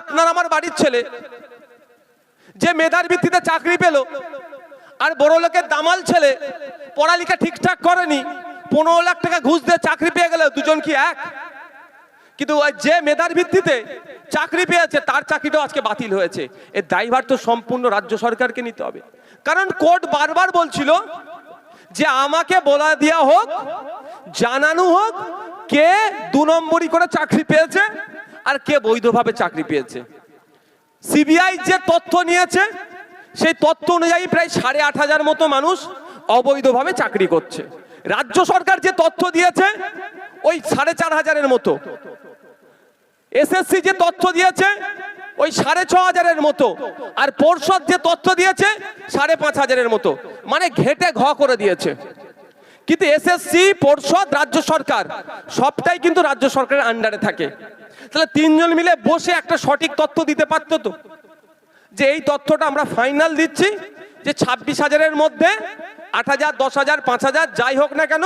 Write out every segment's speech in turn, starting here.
আপনার আমার বাড়ির ছেলে। যে মেধার ভিত্তিতে চাকরি পেল, আর বড় লোকের দামাল ছেলে, পড়ালেখা ঠিকঠাক করেনি, পনেরো লাখ টাকা ঘুষ দিয়ে চাকরি পেয়ে গেল, দুজন কি এক? কিন্তু যে মেধার ভিত্তিতে চাকরি পেয়েছে, তার চাকরিটাও আজকে বাতিল হয়েছে। এর দায়ভার তো সম্পূর্ণ রাজ্য সরকারকে নিতে হবে। কারণ কোর্ট বারবার বলছিল যে আমাকে বলা দেওয়া হোক, জানানো হোক, কে দু নম্বরই করে চাকরি পেয়েছে আর কে বৈধভাবে চাকরি পেয়েছে? সিবিআই যে তথ্য নিয়েছে, সেই তথ্য অনুযায়ী প্রায় সাড়ে আট হাজার মতো মানুষ অবৈধভাবে চাকরি করছে। রাজ্য সরকার যে তথ্য দিয়েছে, ওই সাড়ে চার হাজারের মতো। এসএসসি যে তথ্য দিয়েছে, ওই সাড়ে ছ হাজারের মতো। আর পর্ষদ যে তথ্য দিয়েছে, সাড়ে পাঁচ হাজারের মতো। মানে ঘেটে ঘ করে দিয়েছে। কিন্তু এসএসসি পর্ষদ, রাজ্য সরকার, সবটাই কিন্তু রাজ্য সরকারের আন্ডারে থাকে। তাহলে তিনজন মিলে বসে একটা সঠিক তথ্য দিতে পারতো তো। যে এই তথ্যটা আমরা ফাইনাল দিচ্ছি, যে ছাব্বিশ হাজারের মধ্যে আট হাজার, দশ হাজার, পাঁচ হাজার, যাই হোক না কেন,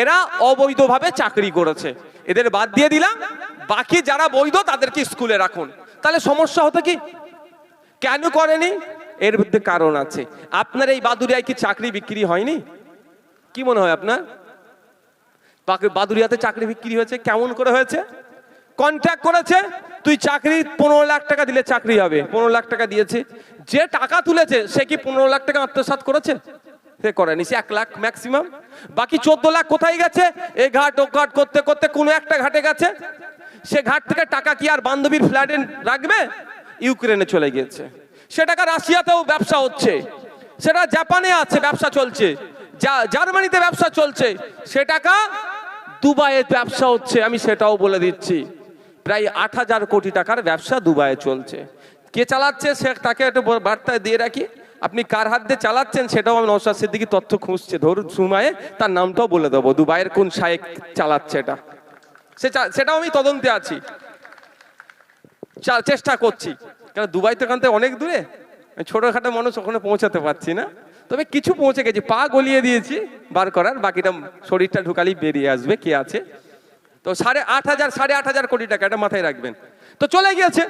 এরা অবৈধভাবে চাকরি করেছে। এদের বাদ দিয়ে দিলাম, বাকি যারা বৈধ তাদেরকে স্কুলে রাখুন। তাহলে সমস্যা হতো কি? কেন করেনি? এর মধ্যে কারণ আছে। আপনার এই বাদুরিয়ায় কি চাকরি বিক্রি হয়নি? কি মনে হয় আপনার? বাদুরিয়াতে চাকরি বিক্রি হয়েছে? কেমন করে হয়েছে? কন্ট্যাক্ট করেছে, তুই চাকরি পনেরো লাখ টাকা দিলে চাকরি হবে। পনেরো লাখ টাকা দিয়েছে। যে টাকা তুলেছে, সে কি পনেরো লাখ টাকা আত্মসাৎ করেছে? সে করেনি, সে এক লাখ ম্যাক্সিমাম বাকি চোদ্দ লাখ কোথায় গেছে? এ ঘাট, ও ঘাট করতে করতে কোনো একটা ঘাটে গেছে। সে ঘাট থেকে টাকা কি আর বান্ধবীর ফ্ল্যাটে রাখবে? ইউক্রেনে চলে গিয়েছে। সে টাকা রাশিয়াতেও ব্যবসা হচ্ছে। সেটা জাপানে আছে, ব্যবসা চলছে। জার্মানিতে ব্যবসা চলছে। সে টাকা দুবাইয়ে ব্যবসা হচ্ছে, আমি সেটাও বলে দিচ্ছি। প্রায় আট হাজার কোটি টাকার ব্যবসা দুবাইয়ে চলছে। কে চালাচ্ছে সে তাকে একটু বার্তা দিয়ে রাখি। আপনি কার হাত দিয়ে চালাচ্ছেন সেটাও আমি নৌসাদ সিদ্দিকি তথ্য খুঁজছে। ধরুন সুমায়ে তার নামটাও বলে দেবো, দুবাইয়ের কোন শায়েক চালাচ্ছে এটা। সে সেটাও আমি তদন্তে আছি। চেষ্টা করছি। কারণ দুবাই তো এখান থেকে অনেক দূরে? ছোটোখাটো মানুষ, ওখানে পৌঁছাতে পারছি না। তবে কিছু পৌঁছে গেছি। পা গলিয়ে দিয়েছি বার করার, বাকিটা শরীরটা ঢুকালেই বেরিয়ে আসবে কে আছে। তো সাড়ে আট হাজার, সাড়ে আট হাজার কোটি টাকা এটা মাথায় রাখবেন। তো চলে গিয়েছে।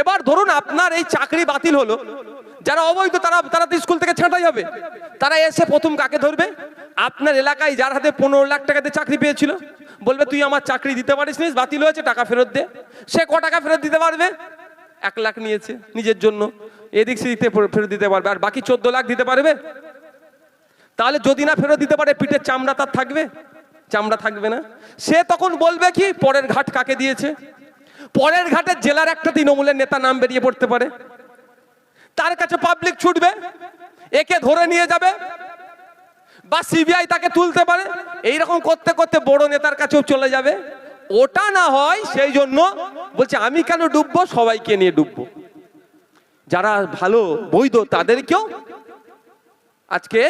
এবার ধরুন আপনার এই চাকরি বাতিল হলো, যারা অবৈধ তারা তারা তো স্কুল থেকে ছাঁটাই হবে। তারা এসে প্রথম কাকে ধরবে? আপনার এলাকায় যার হাতে পনেরো লাখ টাকাতে চাকরি পেয়েছিল, বলবে, তুই আমার চাকরি দিতে পারিস নি, বাতিল হয়েছে, টাকা ফেরত দে। সে ক টাকা ফেরত দিতে পারবে? এক লাখ নিয়েছে নিজের জন্য। এদিক সেদিক ফেরত দিতে পারবে। আর বাকি চোদ্দ লাখ দিতে পারবে? তাহলে যদি না ফেরত দিতে পারে, পিঠের চামড়া তার থাকবে? চামড়া থাকবে না। সে তখন বলবে কি, পরের ঘাট কাকে দিয়েছে? পরের ঘাটের জেলার একটা তৃণমূলের নেতা নাম বেরিয়ে পড়তে পারে। তার কাছে পাবলিক ছুটবে, একে ধরে নিয়ে যাবে, বা সিবিআই তাকে তুলতে পারে। এইরকম করতে করতে বড় নেতার কাছেও চলে যাবে। ওটা না হয় সেই জন্য বলছে, আমি কেন ডুববো? সবাইকে নিয়ে ডুববো। যারা ভালো বৈধ, তাদেরকেও আজকে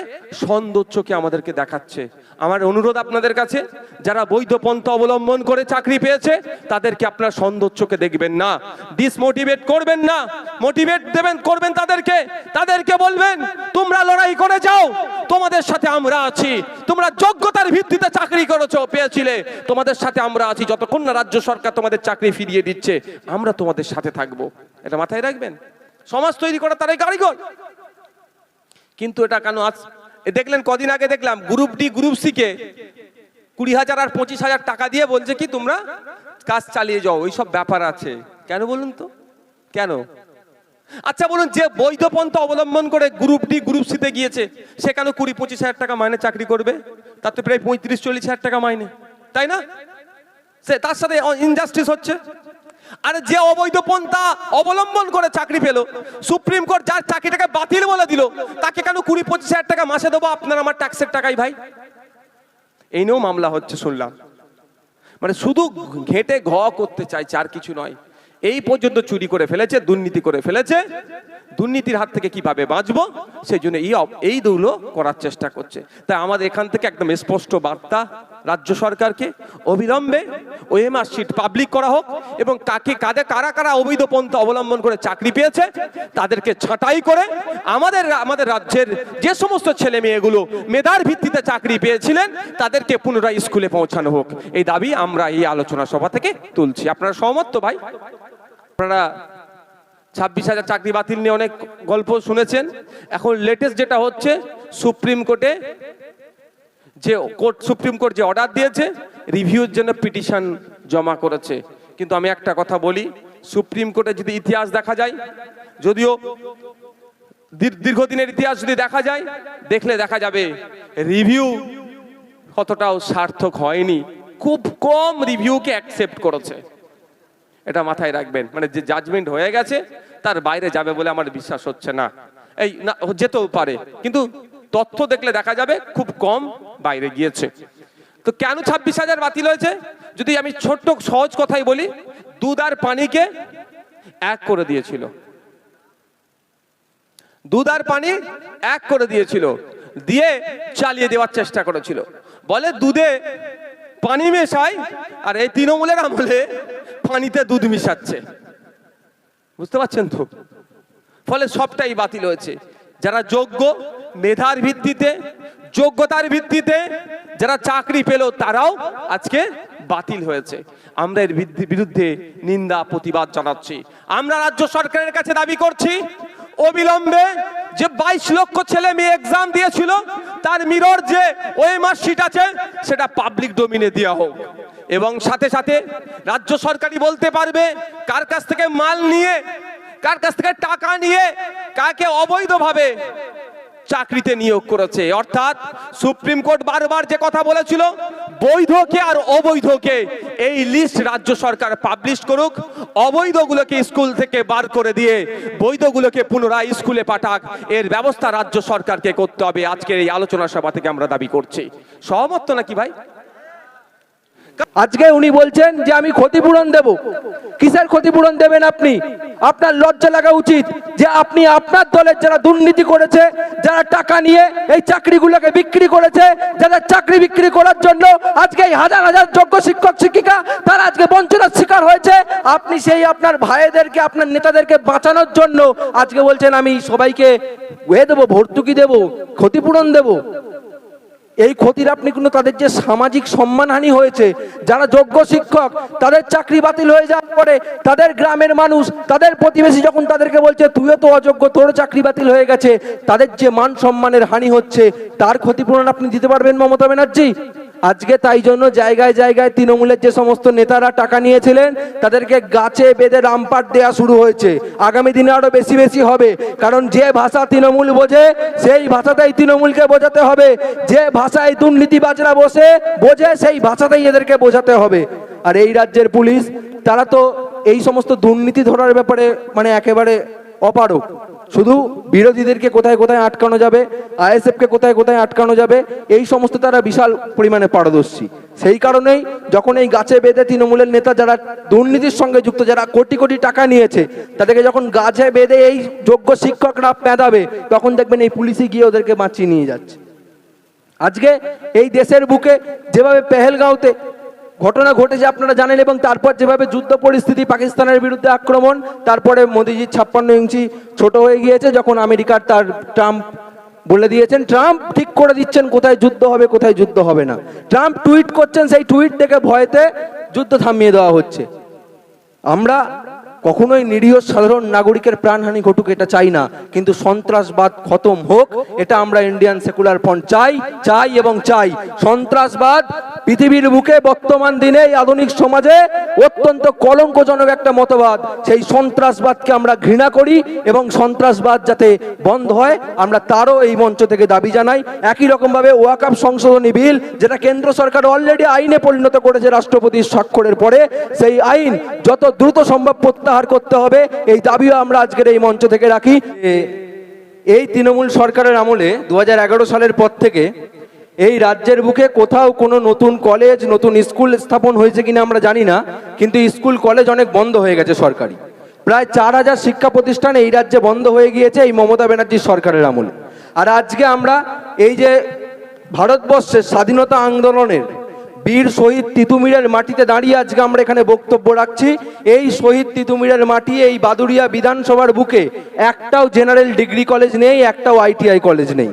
সৌন্দর্যকে আমাদেরকে দেখাচ্ছে? আমার অনুরোধ আপনাদের কাছে, যারা বৈধ পন্থা অবলম্বন করে চাকরি পেয়েছে, তাদেরকে আপনার সৌন্দর্যকে দেখবেন না। ডিসমোটিভেট করবেন না। মোটিভেট দেবেন, করবেন তাদেরকে। তাদেরকে বলবেন, তোমরা লড়াই করে যাও। তোমাদের সাথে আমরা আছি। তোমরা যোগ্যতার ভিত্তিতে চাকরি করেছ, পেয়েছিলে। তোমাদের সাথে আমরা আছি। যতক্ষণ না রাজ্য সরকার তোমাদের চাকরি ফিরিয়ে দিচ্ছে, আমরা তোমাদের সাথে থাকব। এটা মাথায় রাখবেন? সমাজ তৈরি করা তারাই কারিগর। কিন্তু এটা কেন আজ দেখলেন, কদিন আগে দেখলাম গ্রুপ ডি গ্রুপ সি কে কুড়ি হাজার আর পঁচিশ হাজার টাকা দিয়ে বলছে কি, তোমরা কাজ চালিয়ে যাও, ওইসব ব্যাপার আছে। কেন বলুন তো? কেন? আচ্ছা বলুন, যে বৈধ পন্থা অবলম্বন করে গ্রুপ ডি গ্রুপ সিতে গিয়েছে, সে কেন কুড়ি পঁচিশ হাজার টাকা মাইনে চাকরি করবে? তার তো প্রায় পঁয়ত্রিশ চল্লিশ হাজার টাকা মাইনে, তাই না? সে তার সাথে ইনজাস্টিস হচ্ছে। আরে যে অবৈধ পন্থা অবলম্বন করে চাকরি পেল, সুপ্রিম কোর্ট যার চাকরিটাকে বাতিল বলে দিল, তাকে কেন কুড়ি পঁচিশ হাজার টাকা মাসে দেবো? আপনার আমার ট্যাক্সের টাকাই ভাই। এই নিয়েও মামলা হচ্ছে, শুনলাম। মানে শুধু ঘেটে ঘ করতে চাইছে, আর কিছু নয়। এই পর্যন্ত চুরি করে ফেলেছে, দুর্নীতি করে ফেলেছে। দুর্নীতির হাত থেকে কীভাবে বাঁচবো, সেই জন্য এই অব- এই দৌলো করার চেষ্টা করছে। তাই আমাদের এখান থেকে একদম স্পষ্ট বার্তা রাজ্য সরকারকে অবিলম্বে ওএমআর শিট পাবলিক করা হোক এবং কাকে কাদে কারা কারা অবৈধ পন্থা অবলম্বন করে চাকরি পেয়েছে তাদেরকে ছাঁটাই করে আমাদের আমাদের রাজ্যের যে সমস্ত ছেলে মেয়েগুলো মেধার ভিত্তিতে চাকরি পেয়েছিলেন তাদেরকে পুনরায় স্কুলে পৌঁছানো হোক। এই দাবি আমরা এই আলোচনা সভা থেকে তুলছি। আপনারা সহমত তো ভাই? আপনারা ছাব্বিশ হাজার চাকরি বাতিল নিয়ে অনেক গল্প শুনেছেন। এখন লেটেস্ট যেটা হচ্ছে, সুপ্রিম কোর্টে যে কোর্ট, সুপ্রিম কোর্ট যে অর্ডার দিয়েছে, রিভিউর জন্য পিটিশন জমা করেছে। কিন্তু আমি একটা কথা বলি, সুপ্রিম কোর্টে যদি ইতিহাস দেখা যায়, যদিও দীর- দীর্ঘদিনের ইতিহাস যদি দেখা যায়, দেখলে দেখা যাবে রিভিউ কতটাও সার্থক হয়নি। খুব কম রিভিউকে অ্যাকসেপ্ট করেছে। এটা মাথায় রাখবেন। মানে যে জাজমেন্ট হয়ে গেছে, তার বাইরে যাবে বলে আমার বিশ্বাস হচ্ছে না। এই, না, যেতেও পারে। কিন্তু তথ্য দেখলে দেখা যাবে খুব কম বাইরে গিয়েছে। তো কেন ছাব্বিশ হাজার বাতিল হয়েছে? যদি আমি ছোট্ট সহজ কথাই বলি, দুধ আর পানিকে এক করে দিয়েছিল। দুধ আর পানি এক করে দিয়েছিল, দিয়ে চালিয়ে দেওয়ার চেষ্টা করেছিল। বলে দুধে পানি মেশায়, আর এই তৃণমূলের আমলে পানিতে দুধ মিশাচ্ছে। বুঝতে পারছেন তো? ফলে সবটাই বাতিল হয়েছে। যারা যোগ্য মেধার ভিত্তিতে, যোগ্যতার ভিত্তিতে যারা চাকরি পেল, তারাও আজকে বাতিল হয়েছে। আমরা এর বিরুদ্ধে- নিন্দা, প্রতিবাদ জানাচ্ছি। আমরা রাজ্য সরকারের কাছে দাবি করছি, অবিলম্বে যে বাইশ লক্ষ ছেলে মেয়ে এক্সাম দিয়েছিল, তার মিরর যে ওই মার্কশিট আছে, সেটা পাবলিক ডোমিনে দেওয়া হোক। এবং সাথে সাথে রাজ্য সরকারই বলতে পারবে, কার কাছ থেকে মাল নিয়ে কার কাছ থেকে টাকা নিয়ে কাকে অবৈধভাবে চাকরিতে নিয়োগ করেছে? অর্থাৎ সুপ্রিম কোর্ট বারবার যে কথা বলেছিল বৈধকে আর অবৈধকে এই লিস্ট রাজ্য সরকার পাবলিশ করুক, অবৈধগুলোকে স্কুল থেকে বার করে দিয়ে বৈধগুলোকে পুনরায় স্কুলে পাঠাক, এর ব্যবস্থা রাজ্য সরকারকে করতে হবে। আজকের এই আলোচনা সভা থেকে আমরা দাবি করছি। সহমত নাকি ভাই? আজকে উনি বলছেন যে আমি ক্ষতিপূরণ দেব। কিসের ক্ষতিপূরণ দেবেন আপনি? আপনার লজ্জা লাগা উচিত যে আপনি আপনার দলের যারা দুর্নীতি করেছে, যারা টাকা নিয়ে এই চাকরিগুলোকে বিক্রি করেছে যারা চাকরি বিক্রি করার জন্য আজকে এই হাজার হাজার যোগ্য শিক্ষক, শিক্ষিকা, তারা আজকে বঞ্চনার শিকার হয়েছে। আপনি সেই আপনার ভাইদেরকে, আপনার নেতাদেরকে বাঁচানোর জন্য আজকে বলছেন, আমি সবাইকে এ দেবো, ভর্তুকি দেবো, ক্ষতিপূরণ দেবো। এই ক্ষতির আপনি কোনো তাদের যে সামাজিক সম্মানহানি হয়েছে, যারা যোগ্য শিক্ষক, তাদের চাকরি বাতিল হয়ে যাওয়ার পরে তাদের গ্রামের মানুষ, তাদের প্রতিবেশী যখন তাদেরকে বলছে, তুইও তো অযোগ্য তোর চাকরি বাতিল হয়ে গেছে। তাদের যে মান সম্মানের হানি হচ্ছে, তার ক্ষতিপূরণ আপনি দিতে পারবেন মমতা ব্যানার্জি? আজকে তাই জন্য জায়গায় জায়গায় তৃণমূলের যে সমস্ত নেতারা টাকা নিয়েছিলেন, তাদেরকে গাছে বেঁধে রামপাট দেওয়া শুরু হয়েছে। আগামী দিনে আরও বেশি বেশি হবে। কারণ যে ভাষা তৃণমূল বোঝে, সেই ভাষাতেই তৃণমূলকে বোঝাতে হবে। যে ভাষায় দুর্নীতিবাজরা বসে, বোঝে, সেই ভাষাতেই এদেরকে বোঝাতে হবে। আর এই রাজ্যের পুলিশ, তারা তো এই সমস্ত দুর্নীতি ধরার ব্যাপারে মানে একেবারে অপারক শুধু বিরোধীদেরকে কোথায় কোথায় আটকানো যাবে, আইএসএফকে কোথায় কোথায় আটকানো যাবে, এই সমস্ত তারা বিশাল পরিমাণে পারদর্শী। সেই কারণেই যখন এই গাছে বেঁধে তৃণমূলের নেতা যারা দুর্নীতির সঙ্গে যুক্ত, যারা কোটি কোটি টাকা নিয়েছে, তাদেরকে যখন গাছে বেঁধে এই যোগ্য শিক্ষকরা পেঁদাবে তখন দেখবেন এই পুলিশই গিয়ে ওদেরকে বাঁচিয়ে নিয়ে যাচ্ছে। আজকে এই দেশের বুকে যেভাবে পেহেলগাঁওতে ঘটনা ঘটেছে আপনারা জানেন এবং তারপর যেভাবে যুদ্ধ পরিস্থিতি পাকিস্তানের বিরুদ্ধে আক্রমণ, তারপরে মোদিজির ছাপ্পান্ন ইঞ্চি ছোট হয়ে গিয়েছে যখন আমেরিকার তার ট্রাম্প বলে দিয়েছেন, ট্রাম্প ঠিক করে দিচ্ছেন কোথায় যুদ্ধ হবে, কোথায় যুদ্ধ হবে না। ট্রাম্প টুইট করছেন, সেই টুইট থেকে ভয়তে যুদ্ধ থামিয়ে দেওয়া হচ্ছে। আমরা কখনোই নিরীহ সাধারণ নাগরিকের প্রাণহানি ঘটুক, এটা চাই না। কিন্তু সন্ত্রাসবাদ খতম হোক, এটা আমরা ইন্ডিয়ান সেকুলার ফ্রন্ট চাই চাই এবং চাই। সন্ত্রাসবাদ পৃথিবীর বুকে বর্তমান দিনে আধুনিক সমাজে অত্যন্ত কলঙ্কজনক একটা মতবাদ। সেই সন্ত্রাসবাদকে আমরা ঘৃণা করি এবং সন্ত্রাসবাদ যাতে বন্ধ হয়, আমরা তারও এই মঞ্চ থেকে দাবি জানাই। একই রকমভাবে ওয়াকাপ সংশোধনী বিল, যেটা কেন্দ্র সরকার অলরেডি আইনে পরিণত করেছে রাষ্ট্রপতির স্বাক্ষরের পরে, সেই আইন যত দ্রুত সম্ভব প্রত্যাহার করতে হবে, এই দাবিও আমরা আজকের এই মঞ্চ থেকে রাখি। এই তৃণমূল সরকারের আমলে দু হাজার এগারো সালের পর থেকে এই রাজ্যের বুকে কোথাও কোনো নতুন কলেজ, নতুন স্কুল স্থাপন হয়েছে কিনা আমরা জানি না, কিন্তু স্কুল, কলেজ অনেক বন্ধ হয়ে গেছে সরকারি। প্রায় চার হাজার শিক্ষা প্রতিষ্ঠান এই রাজ্যে বন্ধ হয়ে গিয়েছে এই মমতা ব্যানার্জির সরকারের আমলে। আর আজকে আমরা এই যে ভারতবর্ষের স্বাধীনতা আন্দোলনের বীর শহীদ তিতুমিরের মাটিতে দাঁড়িয়ে আজকে আমরা এখানে বক্তব্য রাখছি। এই শহীদ তিতুমিরের মাটি এই বাদুরিয়া বিধানসভার বুকে একটাও জেনারেল ডিগ্রি কলেজ নেই, একটাও আইটিআই কলেজ নেই।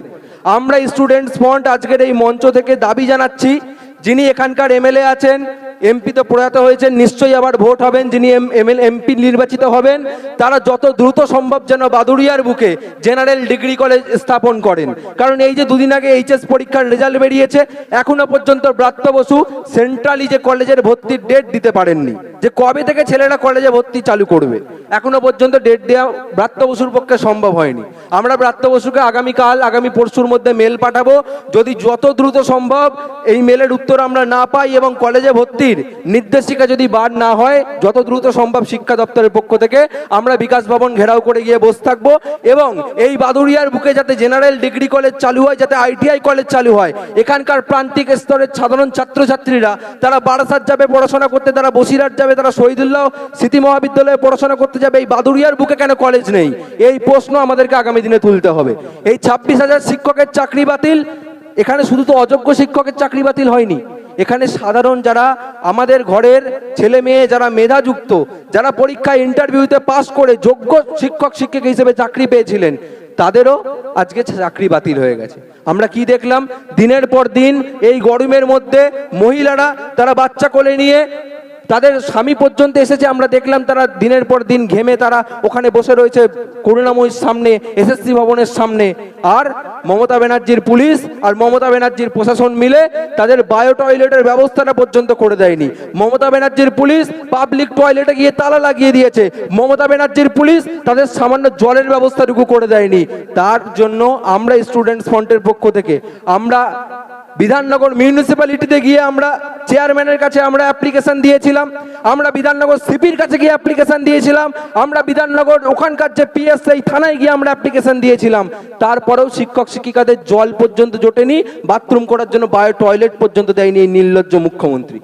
আমরা স্টুডেন্টস ফ্রন্ট আজকের এই মঞ্চ থেকে দাবি জানাচ্ছি, যিনি এখানকার এমএলএ আছেন এমপি তো প্রয়াত হয়েছেন, নিশ্চয়ই আবার ভোট হবেন যিনি এমপি নির্বাচিত হবেন। তারা যত দ্রুত সম্ভব যেন বাদুড়িয়ার বুকে জেনারেল ডিগ্রি কলেজ স্থাপন করেন। কারণ এই যে দুদিন আগে এইচএস পরীক্ষার রেজাল্ট বেরিয়েছে, এখনও পর্যন্ত ব্রাত্য বসু সেন্ট্রালি যে কলেজের ভর্তির ডেট দিতে পারেননি। যে কবে থেকে ছেলেরা কলেজে ভর্তি চালু করবে? এখনও পর্যন্ত ডেট দেওয়া ব্রাত্য বসুর পক্ষে সম্ভব হয়নি। আমরা ব্রাত্য বসুকে আগামীকাল, আগামী পরশুর মধ্যে মেল পাঠাবো। যদি যত দ্রুত সম্ভব এই মেলের উত্তর আমরা না পাই এবং কলেজে ভর্তির নির্দেশিকা যদি বার না হয়, যত দ্রুত সম্ভব শিক্ষা দপ্তরের পক্ষ থেকে আমরা বিকাশ ভবন ঘেরাও করে গিয়ে বসে থাকব এবং এই বাদুড়িয়ার বুকে যাতে জেনারেল ডিগ্রি কলেজ চালু হয়, যাতে আইটিআই কলেজ চালু হয়, এখানকার প্রান্তিক স্তরের সাধারণ ছাত্রছাত্রীরা, তারা বারাসাত যাবে পড়াশোনা করতে, তারা বসিরহাট যাবে, তারা শহীদুল্লাহ স্মৃতি মহাবিদ্যালয়ে পড়াশোনা করতে যাবে, এই বাদুড়িয়ার বুকে কেন কলেজ নেই? এই প্রশ্ন আমাদেরকে আগামী দিনে তুলতে হবে। এই ছাব্বিশ হাজার শিক্ষকের চাকরি বাতিল, এখানে শুধু তো অযোগ্য শিক্ষকের চাকরি বাতিল হয়নি। এখানে সাধারণ যারা আমাদের ঘরের ছেলে মেয়ে, যারা মেধাযুক্ত, যারা পরীক্ষায় ইন্টারভিউতে পাস করে যোগ্য শিক্ষক, শিক্ষিকা হিসেবে চাকরি পেয়েছিলেন, তাদেরও আজকে চাকরি বাতিল হয়ে গেছে। আমরা কি দেখলাম? দিনের পর দিন এই গরমের মধ্যে মহিলারা, তারা বাচ্চা কোলে নিয়ে তাদের স্বামী পর্যন্ত এসেছে, আমরা দেখলাম তারা দিনের পর দিন ঘেমে তারা ওখানে বসে রয়েছে করুণাময়ীর সামনে এসএসসি ভবনের সামনে। আর মমতা ব্যানার্জির পুলিশ আর মমতা ব্যানার্জির প্রশাসন মিলে তাদের বায়ো টয়লেটের ব্যবস্থাটা পর্যন্ত করে দেয়নি। মমতা ব্যানার্জির পুলিশ পাবলিক টয়লেটে গিয়ে তালা লাগিয়ে দিয়েছে। মমতা ব্যানার্জির পুলিশ তাদের সামান্য জলের ব্যবস্থাটুকু করে দেয়নি। তার জন্য আমরা স্টুডেন্টস ফ্রন্টের পক্ষ থেকে, আমরা বিধাননগর মিউনিসিপ্যালিটিতে গিয়ে আমরা চেয়ারম্যানের কাছে আমরা অ্যাপ্লিকেশন দিয়েছিলাম। আমরা বিধাননগর সিপির কাছে গিয়ে অ্যাপ্লিকেশন দিয়েছিলাম। আমরা বিধাননগর ওখানকার যে পিএসআই থানায় গিয়ে আমরা অ্যাপ্লিকেশন দিয়েছিলাম। তারপরেও শিক্ষক, শিক্ষিকাদের জল পর্যন্ত জোটেনি বাথরুম করার জন্য বায়ো টয়লেট পর্যন্ত দেয়নি এই নির্লজ্জ মুখ্যমন্ত্রী।